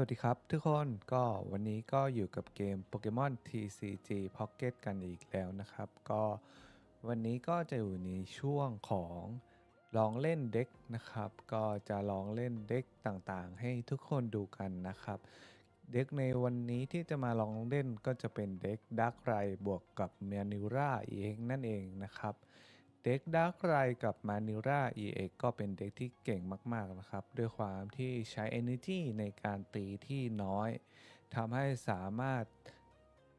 สวัสดีครับทุกคนก็วันนี้ก็อยู่กับเกม Pokemon TCG Pocket กันอีกแล้วนะครับ ก็วันนี้ก็จะอยู่ในช่วงของลองเล่นเด็กนะครับ ก็จะลองเล่นเด็กต่างๆ ให้ทุกคนดูกันนะครับ เด็กในวันนี้ที่จะมาลองเล่นก็จะเป็นเด็กดักไรบวกกับเมียนิราเองนั่นเองนะครับ เด็กดักไรกับมานิรา EX ก็เป็นเด็กที่เก่งมากๆนะครับ ด้วยความที่ใช้ Energy ในการตีที่น้อยทำให้สามารถ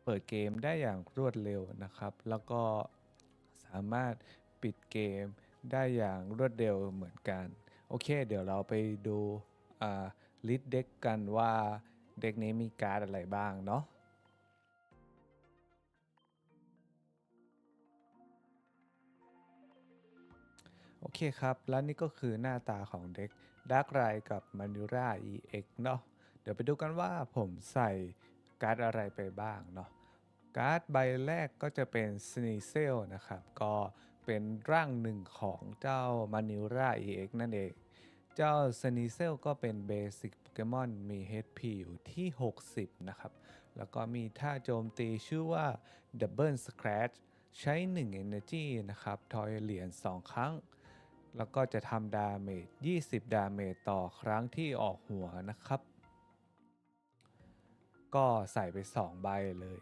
เปิดเกมได้อย่างรวดเร็วนะครับ แล้วก็สามารถปิดเกมได้อย่างรวดเร็วเหมือนกัน โอเค เดี๋ยวเราไปดูลิสต์เด็กกันว่าเด็กนี้มีการ์ดอะไรบ้างเนาะ อเคครับ และนี่ก็คือหน้าตาของเด็ก Dark r i กับ Manura EX เนาะเดี๋ยวไปดูกันว่าผมใส่การ์ดอะไรไปบ้างเนาะการ์ดใบแรกก็จะเป็น s n e e z e l นะครับ ก็เป็นร่างหนึ่งของเจ้า Manura EX นั่นเอง เจ้า s n e e z e l ก็เป็นเบสิกโปเกมอนมี HP อยู่ที่ 60 นะครับ แล้วก็มีท่าโจมตีชื่อว่า Double Scratch ใช้ 1 Energy นะครับ ทอยเหรียญ2ครั้ง แล้วก็จะทำดาเมจ 20 ดาเมจต่อครั้งที่ออกหัวนะครับ ก็ใส่ไป 2 ใบเลย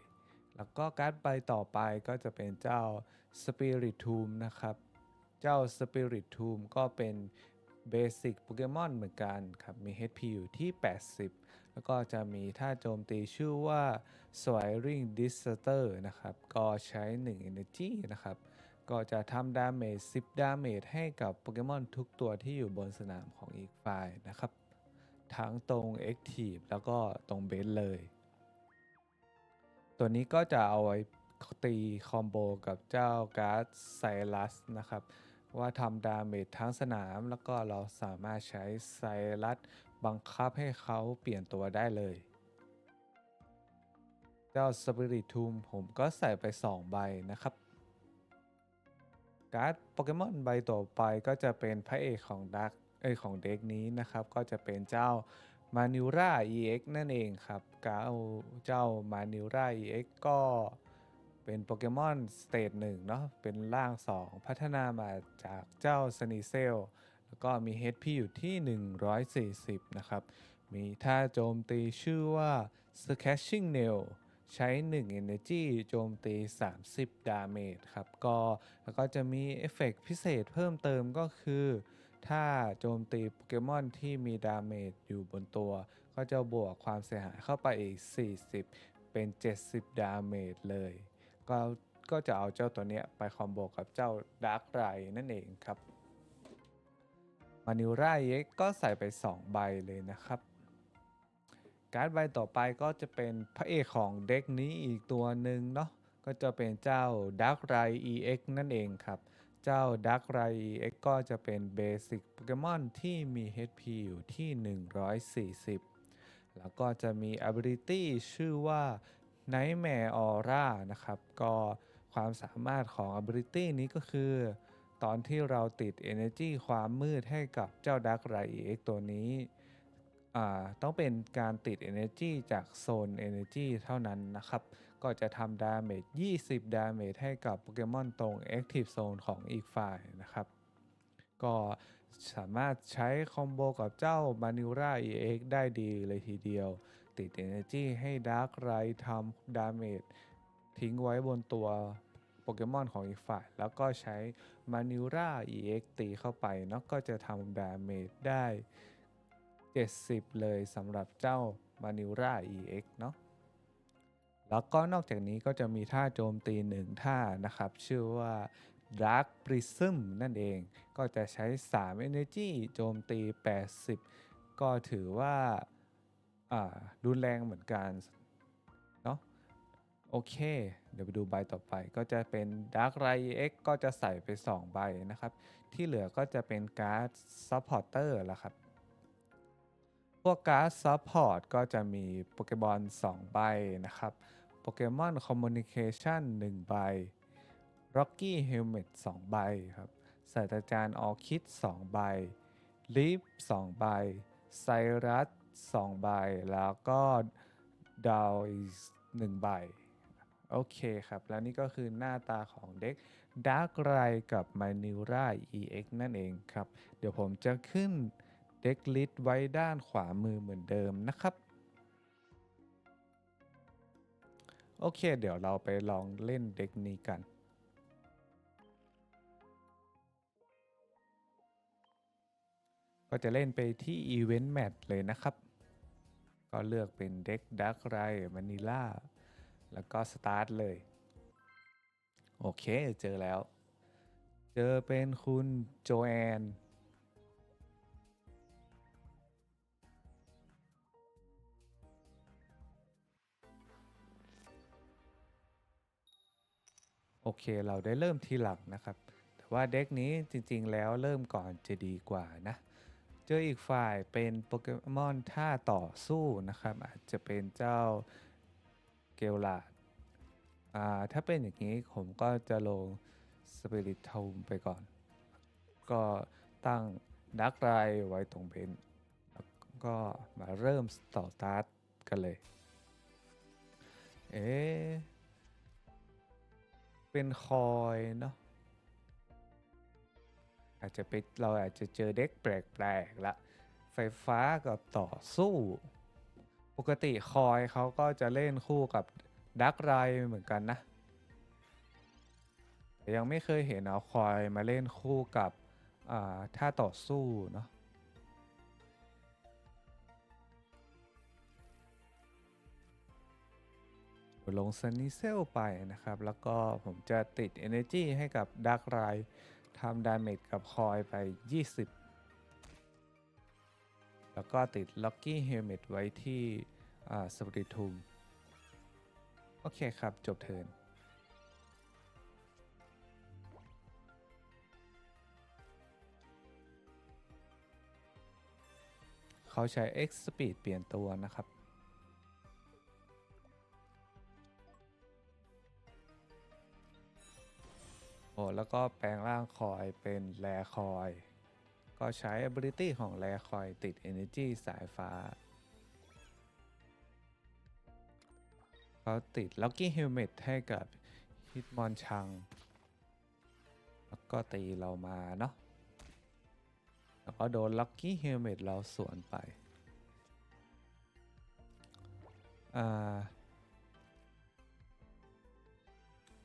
แล้วก็การ์ดใบต่อไปก็จะเป็นเจ้า Spirit Tomb นะครับ เจ้า Spirit Tomb ก็เป็นเบสิกโปเกมอนเหมือนกันครับ มี HP อยู่ที่ 80 แล้วก็จะมีท่าโจมตีชื่อว่า Swiring Disaster นะครับ ก็ใช้ 1 Energy นะครับ ก็จะทำดาเมจ10 ดาเมจให้กับโปเกมอนทุกตัวที่อยู่บนสนามของอีกฝ่ายนะครับ ทั้งตรง Active แล้วก็ตรงเบสเลย ตัวนี้ก็จะเอาไว้ตีคอมโบกับเจ้าการ์ดไซรัสนะครับ ว่าทำดาเมจทั้งสนามแล้วก็เราสามารถใช้ไซรัสบังคับให้เขาเปลี่ยนตัวได้เลย เจ้าสปิริตทูมผมก็ใส่ไป 2 ใบนะครับ การ์ดโปเกมอนใบต่อไปก็จะเป็นพระเอกของดักเอยของเด็กนี้นะครับ ก็จะเป็นเจ้ามานิรา EX นั่นเองครับการเจ้ามานิรา EX ก็เป็นโปเกมอนสเตจหนึ่งเนาะเป็นร่าง 2 พัฒนามาจากเจ้าสนิเซลแล้วก็มี HP อยู่ที่ 140 นะครับ มีท่าโจมตีชื่อว่า Scratching Nail ใช้ 1 Energy โจมตี 30 ดาเมจครับก็แล้วก็จะมีเอฟเฟกพิเศษเพิ่มเติมก็คือ ถ้าโจมตีโปเกมอนที่มีดาเมจอยู่บนตัว ก็จะบวกความเสียหายเข้าไปอีก 40 เป็น 70 ดาเมจเลย ก็ก็จะเอาเจ้าตัวเนี้ยไปคอมโบกับเจ้าดาร์กไรนั่นเองครับมานิวไรเอ็กก็ใส่ไป 2 ใบเลยนะครับ การ์ดใบต่อไปก็จะเป็นพระเอกของเด็กนี้อีกตัวหนึ่งเนาะก็จะเป็นเจ้า Dark r i EX นั่นเองครับ เจ้า Dark r i EX ก็จะเป็นเบสิกโปเกมอนที่มี HP อยู่ที่ 140 แล้วก็จะมี Ability ชื่อว่า Nightmare Aura นะครับ ก็ความสามารถของ Ability นี้ก็คือ ตอนที่เราติด Energy ความมืดให้กับเจ้า Dark r i EX ตัวนี้ ต้องเป็นการติด Energy จากโซน Energy เท่านั้นนะครับ ก็จะทำดาเมจ 20 ดาเมจให้กับโปเกมอนตรง Active Zone ของอีกฝ่ายนะครับ ก็สามารถใช้คอมโบกับเจ้า m a n u r a EX ได้ดีเลยทีเดียว ติด Energy ให้ Dark r i ทำดาเมจทิ้งไว้บนตัวโปเกมอนของอีกฝ่าย แล้วก็ใช้ m a n u r a EX ตีเข้าไปเนาะก็จะทำดาเมจได้ 70 เลยสำหรับเจ้า m a n u r a EX เนาะแล้วก็นอกจากนี้ก็จะมีท่าโจมตีหนึ่งท่านะครับ ชื่อว่า Dark Prism นั่นเองก็จะใช้ 3 Energy โจมตี 80 ก็ถือว่ารุนแรงเหมือนกันเนาะโอเค เดี๋ยวไปดูใบต่อไปก็จะเป็น Dark r i X ก็จะใส่ไป 2 ใบนะครับ ที่เหลือก็จะเป็นการ์ด Supporter ละครับ วกการ์ดซัพพอร์ตก็จะมีโปเกมอน2ใบนะครับ โปเกมอนคอมมูนิเคชัน1ใบร็อกกี้เฮลเมต2ใบครับศาสตราจารย์ออคิด2ใบลิฟ2ใบไซรัส2ใบ แล้วก็ดาวอีกหนึ่งใบ โอเคครับ แล้วนี่ก็คือหน้าตาของเด็ก Dark r i กับ Manura EX นั่นเองครับ เดี๋ยวผมจะขึ้น เด็กลิสต์ไว้ด้านขวามือเหมือนเดิมนะครับ โอเค เดี๋ยวเราไปลองเล่นเด็กนี้กัน ก็จะเล่นไปที่ Event Match เลยนะครับ ก็เลือกเป็นเด็ก Dark r i มานิล่า แล้วก็สตาร์ทเลย โอเค เจอแล้ว เจอเป็นคุณโจแอน อเค เราได้เริ่มทีหลังนะครับ แต่ว่าเด็กนี้จริงๆ แล้วเริ่มก่อนจะดีกว่านะ เจออีกฝ่ายเป็นโปเกมอนท่าต่อสู้นะครับ อาจจะเป็นเจ้าเกลลาดถ้าเป็นอย่างนี้ผมก็จะลงสปิริตทูมไปก่อน ก็ตั้งดักไรไว้ตรงเบนแล้วก็มาเริ่มต่อสตาร์ทกันเลย เอ๊ะ เป็นคอยเนาะอาจจะไปเราอาจจะเจอเด็กแปลกๆละไฟฟ้ากับต่อสู้ ปกติคอยเขาก็จะเล่นคู่กับดักไรเหมือนกันนะยังไม่เคยเห็นเอาคอยมาเล่นคู่กับท่าต่อสู้เนาะ ลงซันนิเซลไปนะครับ แล้วก็ผมจะติด Energy ให้กับดักไรทำดาเมจกับคอยไป 20 แล้วก็ติด Lucky Helmet ไว้ที่สปริทูมโอเคครับ จบเทิร์นเขาใช้ X Speed เปลี่ยนตัวนะครับ อ้แล้วก็แปลงร่างคอยเป็นแรคอย ก็ใช้ ability ของแรคอยติด energy สายฟ้าเขาติด Lucky Helmet ให้กับ Hitmon ชัง แล้วก็ตีเรามาเนาะแล้วก็โดน Lucky Helmet เราสวนไปอ่า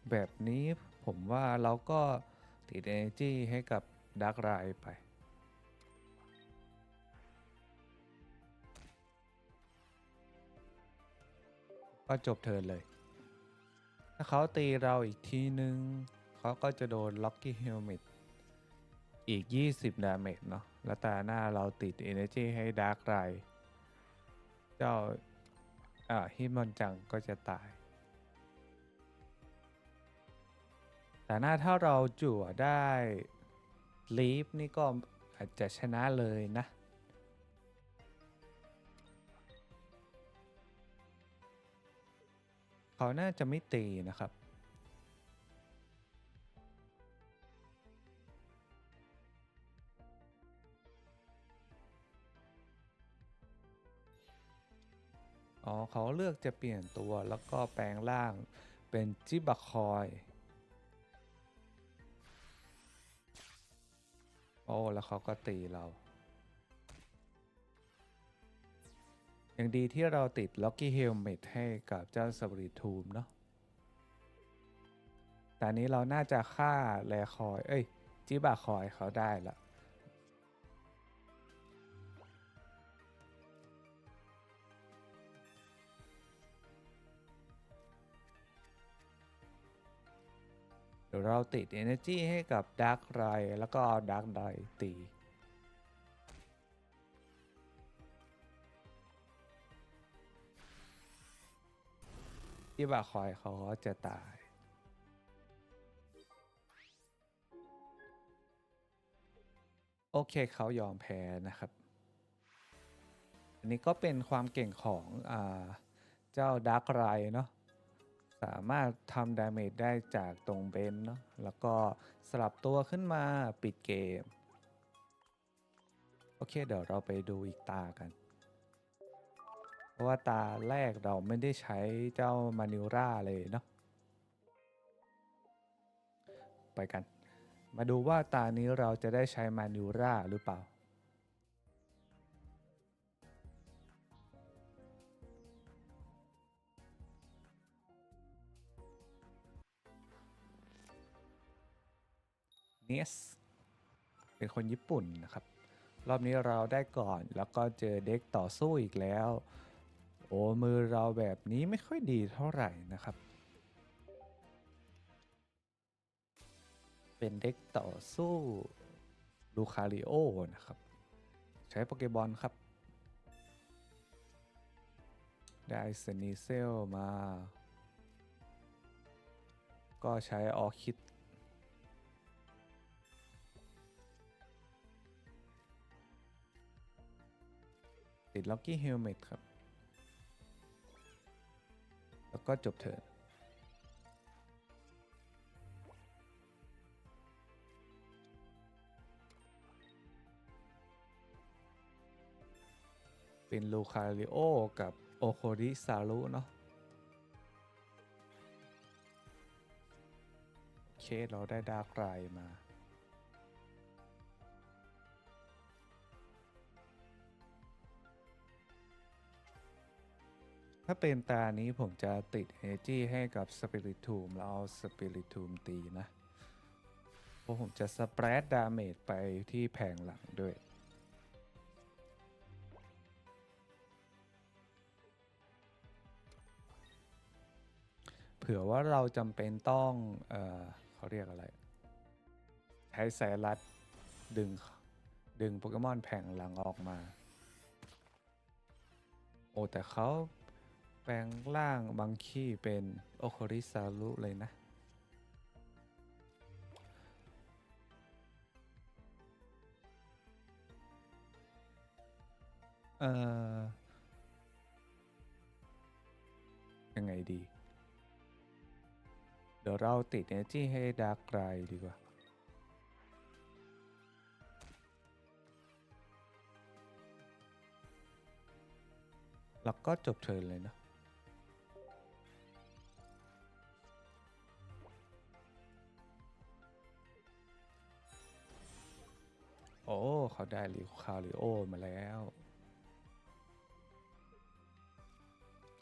แบบนี้ ผมว่าเราก็ติด energy ให้กับ Dark r i ไป ก็จบเทิร์นเลย ถ้าเขาตีเราอีกทีนึง เขาก็จะโดน Lucky Helmet อีก 20 ดาเมจเนาะแล้วตาหน้าเราติด Energy ให้ Dark r i เจ้าอ่าฮิมอนจังก็จะตาย แต่หน้าถ้าเราจั่วได้ลีฟนี่ก็อาจจะชนะเลยนะ เขาน่าจะไม่ตีนะครับอ๋อเขาเลือกจะเปลี่ยนตัวแล้วก็แปลงร่างเป็นจิบะคอย อ้แล้วเขาก็ตีเรา อย่างดีที่เราติดล็อกกี้เฮลเมตให้กับเจ้าสบริทูมเนาะแต่นี้เราน่าจะฆ่าแลคอย เอ้ย จิบะคอยเขาได้ละ ดี๋ยวเราติด Energy ให้กับด Dark r i แล้วก็เอา Dark r i ตี ที่บาคอยเขาจะตาย โอเคเขายอมแพ้นะครับ อันนี้ก็เป็นความเก่งของอเจ้าดาร์กไรเนาะ สามารถทำดาเมจได้จากตรงเบนเนาะแล้วก็สลับตัวขึ้นมาปิดเกม โอเคเดี๋ยวเราไปดูอีกตากัน เพราะว่าตาแรกเราไม่ได้ใช้เจ้ามานิราเลยเนาะไปกัน มาดูว่าตานี้เราจะได้ใช้มานิราหรือเปล่า เนสเป็นคนญี่ปุ่นนะครับ รอบนี้เราได้ก่อนแล้วก็เจอเด็กต่อสู้อีกแล้ว โอ้มือเราแบบนี้ไม่ค่อยดีเท่าไหร่นะครับ เป็นเด็กต่อสู้ลูคาริโอนะครับ ใช้โปเกบอลครับ ได้สนีเซลมา ก็ใช้ออคิด ติดล็อกกี้เฮลเมตครับ แล้วก็จบเถิดเป็นลูคาริโอ กับโอโคริซารุเนาะโอเคเราได้ดาร์กไรมา ถ้าเป็นตานี้ผมจะติด Energy ให้กับ Spirit Tomb แล้วเอา Spirit Tomb ตีนะเพราะผมจะสเปรดดาเมจไปที่แผงหลังด้วยเผื่อว่าเราจำเป็นต้อง เออเขาเรียกอะไร ใช้สายรัดดึง ดึงโปเกมอนแผงหลังออกมา โอ้แต่เขา แปลงร่างบังคีเป็นโอคริซารุเลยนะ เอ่อ ยังไงดี เดี๋ยวเราติด Energy ให้ดาร์กไรดีกว่าแล้วก็จบเทิร์นเลยนะ อ้เขาได้ลิคาริโอมาแล้ว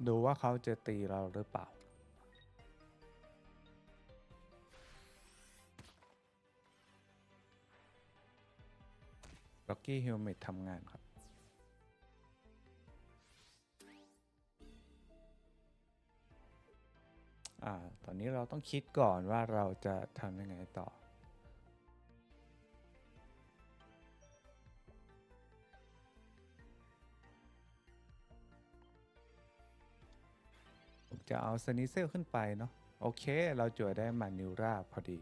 ดูว่าเขาจะตีเราหรือเปล่า ล็อกกี้ฮิลเมททำงานครับ อ่า ตอนนี้เราต้องคิดก่อนว่าเราจะทำยังไงต่อ จะเอาสนิเซลขึ้นไปเนาะโอเค เราจวดได้มานิวราพอดี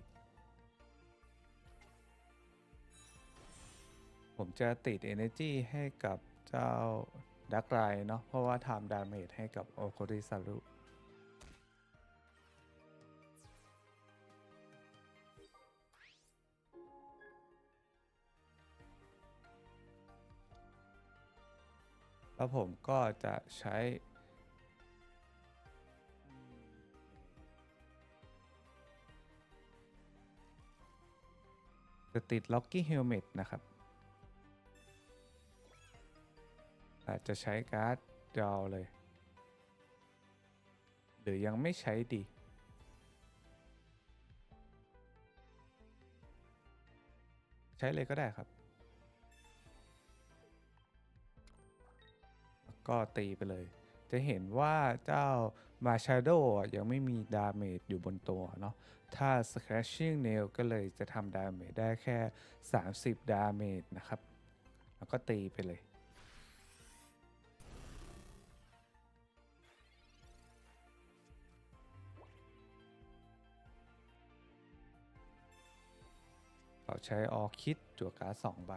ผมจะติด Energy ให้กับเจ้าดักไรเนาะเพราะว่าทำดาเมจให้กับโอโคริซารุแล้วผมก็จะใช้ จะติดล็อกกี้เฮลเมตนะครับ อาจจะใช้การ์ดจอเลย หรือยังไม่ใช้ดี ใช้เลยก็ได้ครับ ก็ตีไปเลย จะเห็นว่าเจ้ามาชาโดยังไม่มีดาเมจอยู่บนตัวเนาะ ถ้า Scratching Nail ก็เลยจะทำดาเมจได้แค่ 30 ดาเมจนะครับ แล้วก็ตีไปเลย เราใช้ออคิดจั่วการ์ดสองใบ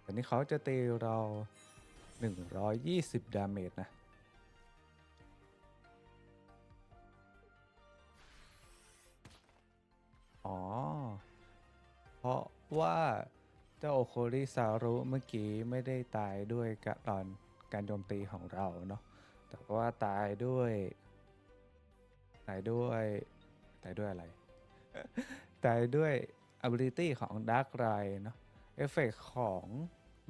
แต่นี้เขาจะตีเรา 120 ดาเมจนะ อ๋อ เพราะว่าเจ้าโอโคริซารุเมื่อกี้ไม่ได้ตายด้วยกะตอนการโจมตีของเราเนาะแต่ว่าตายด้วย ตายด้วยตายด้วยอะไร ตายด้วย ability ของ Dark r i เนาะเอฟเฟกของ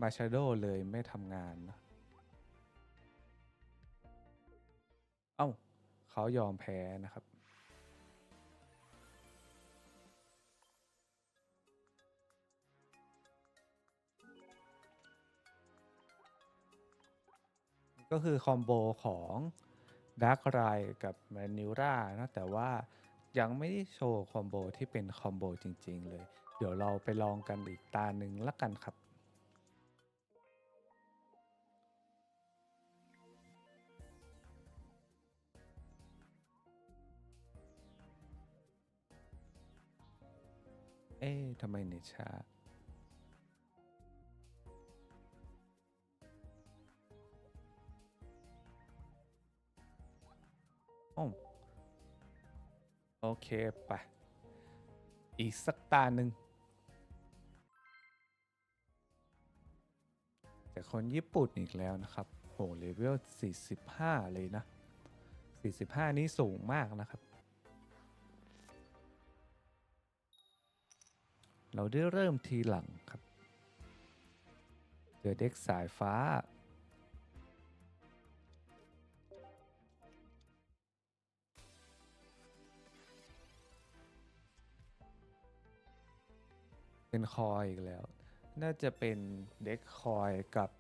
m a s h a d o เลยไม่ทำงานเนอะเอ้าเขายอมแพ้นะครับ ก็คือคอมโบของ Dark r i กับ m a n u r a นะแต่ว่ายังไม่ได้โชว์คอมโบที่เป็นคอมโบจริง ๆ เลย เดี๋ยวเราไปลองกันอีกตาหนึ่งละกันครับเอ๊ะทำไมเน็ตช้า โอเค ไป อีกสักตาหนึ่งแต่คนญี่ปุ่นอีกแล้วนะครับ โหเลเวล 45 เลยนะ 45 นี้สูงมากนะครับ เราได้เริ่มทีหลังครับ เจอเด็กสายฟ้า เป็นคอยอีกแล้ว น่าจะเป็นเด็กคอยกับ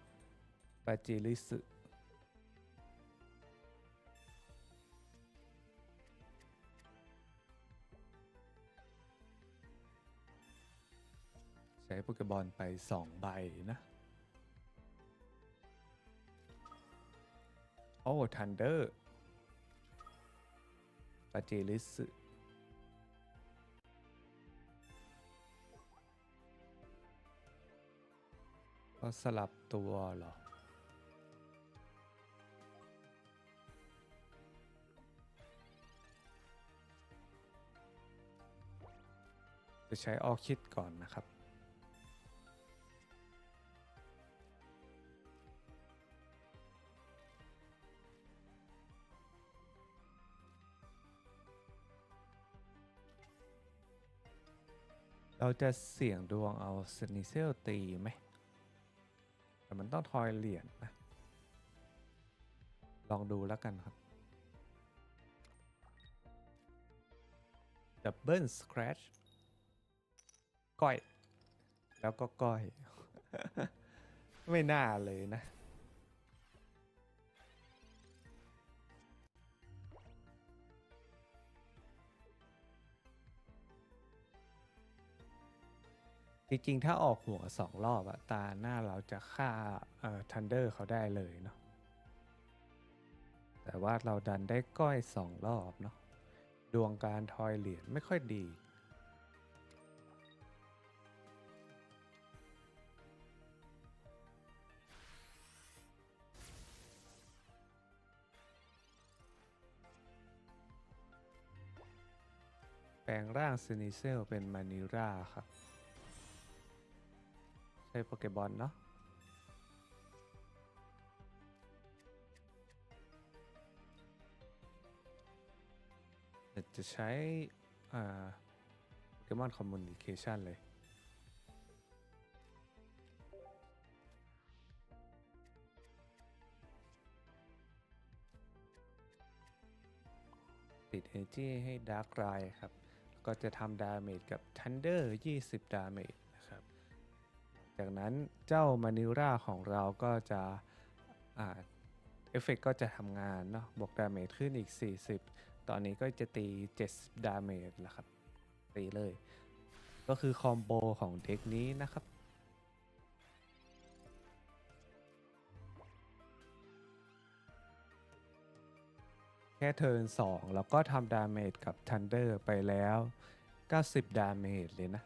ปาจิริสึใช้โปเกบอลไป 2 ใบนะ โอ้ทันเดอร์ปาจิริสึ ก็สลับตัวเหรอ จะใช้ออคิดก่อนนะครับ เราจะเสี่ยงดวงเอาสนิเซลตีไหม แต่มันต้องทอยเหรียญนะ ลองดูแล้วกันครับดับเบิลสคร t ชก้อย แล้วก็ก้อย ไม่น่าเลยนะ จริงๆ ถ้าออกหัวสองรอบอะตาหน้าเราจะฆ่าเอ่อทันเดอร์เขาได้เลยเนาะแต่ว่าเราดันได้ก้อยสองรอบเนาะดวงการทอยเหรียญไม่ค่อยดี แปลงร่างซินิเซลเป็นมานิราครับ ใช่โปเกบอลเนาะเดี๋ยวจะใช้อ่าโปเกมอนคอมมูนิเคชันเลย ติด Energy ให้ Dark r i ครับ ก็จะทำดาเมจกับ Thunder 20 ดาเมจ จากนั้นเจ้ามานิราของเราก็จะเอฟเฟกก็จะทำงานเนาะบวกดาเมจขึ้นอีก 40 ตอนนี้ก็จะตี 7 ดาเมจแล้วครับ ตีเลย ก็คือคอมโบของเด็กนี้นะครับแค่เทิร์น2แล้วก็ทำดาเมจกับ Thunder ไปแล้ว 90 ดาเมจเลยนะ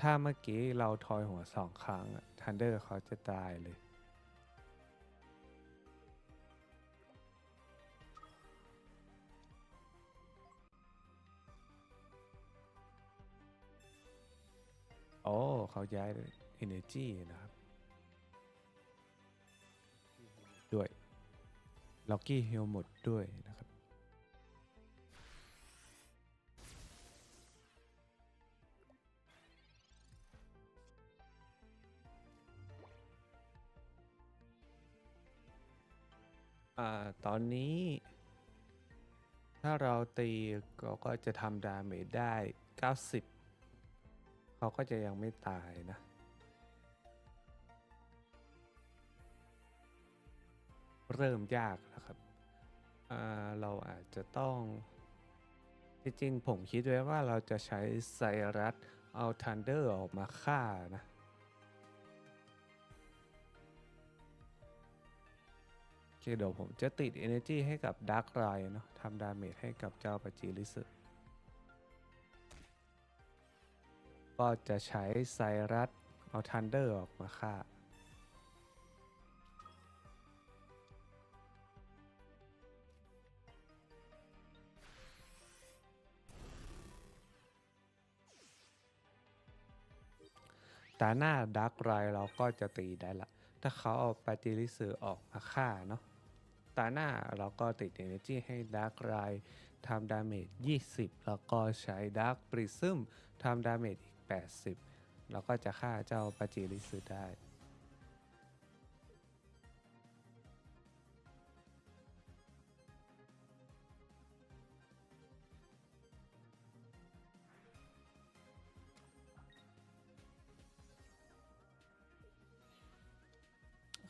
ถ้าเมื่อกี้เราทอยหัวสองครั้งอะ Thunder เขาจะตายเลย โอ้เขาย้าย Energy นะครับ ด้วย Lucky h e l หมดด้วยนะครับ อ่าตอนนี้ ถ้าเราตีก็ก็จะทำดาเมจได้ 90 เขาก็จะยังไม่ตายนะ เริ่มยากแล้วครับอ่าเราอาจจะต้อง จริงๆ ผมคิดไว้ว่าเราจะใช้ไซรัสเอาทันเดอร์ออกมาฆ่านะ โอเคเดี๋ยวผมจะติด Energy ให้กับ Dark r i เนาะทำดาเมจให้กับเจ้าปาจิลิสึก็จะใช้ไซรัสเอาทันเดอร์ออกมาฆ่าตาหน้าดักไรเราก็จะตีได้ละ ถ้าเขาเอาปาจิลิสือออกมาฆ่าเนาะ ตาหน้าเราก็ติด Energy ให้ดักไรทำดาเมจ 20 แล้วก็ใช้ดักปริซึมทำดาเมจอีก 80 แล้วก็จะฆ่าเจ้าปาจิลิสือได้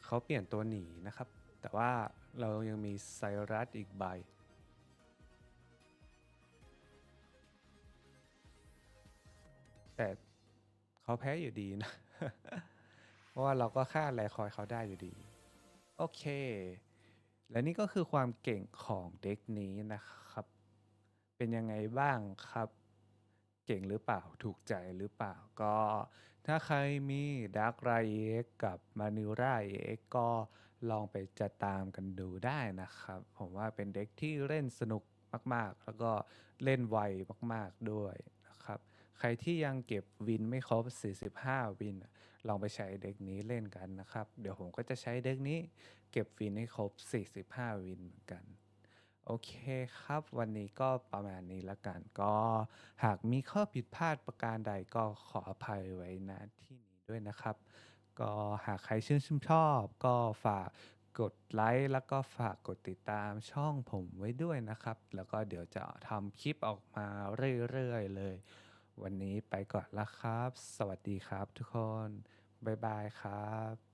เขาเปลี่ยนตัวหนีนะครับ แต่ว่า เรายังมีไซรัสอีกใบ แต่เขาแพ้อยู่ดีนะ เพราะว่าเราก็ฆ่าแลคอยเขาได้อยู่ดี โอเค และนี่ก็คือความเก่งของเด็กนี้นะครับ เป็นยังไงบ้างครับ เก่งหรือเปล่าถูกใจหรือเปล่าก็ ถ้าใครมีด a r k r เอ็กกับมานิราเอ็กก็ ลองไปจะตามกันดูได้นะครับ ผมว่าเป็นเด็กที่เล่นสนุกมาก ๆ แล้วก็เล่นไวมาก ๆ ด้วยนะครับ ใครที่ยังเก็บวินไม่ครบ 45 วิน ลองไปใช้เด็กนี้เล่นกันนะครับ เดี๋ยวผมก็จะใช้เด็กนี้เก็บวินให้ครบ 45 วินเหมือนกันโอเคครับ วันนี้ก็ประมาณนี้ละกัน ก็หากมีข้อผิดพลาดประการใดก็ขออภัยไว้ณที่นี้ด้วยนะครับ ก็หากใครชื่นชอบ ก็ฝากกดไลค์แล้วก็ฝากกดติดตามช่องผมไว้ด้วยนะครับ แล้วก็เดี๋ยวจะทำคลิปออกมาเรื่อยๆเลย วันนี้ไปก่อนละครับ สวัสดีครับทุกคน บ๊ายบายครับ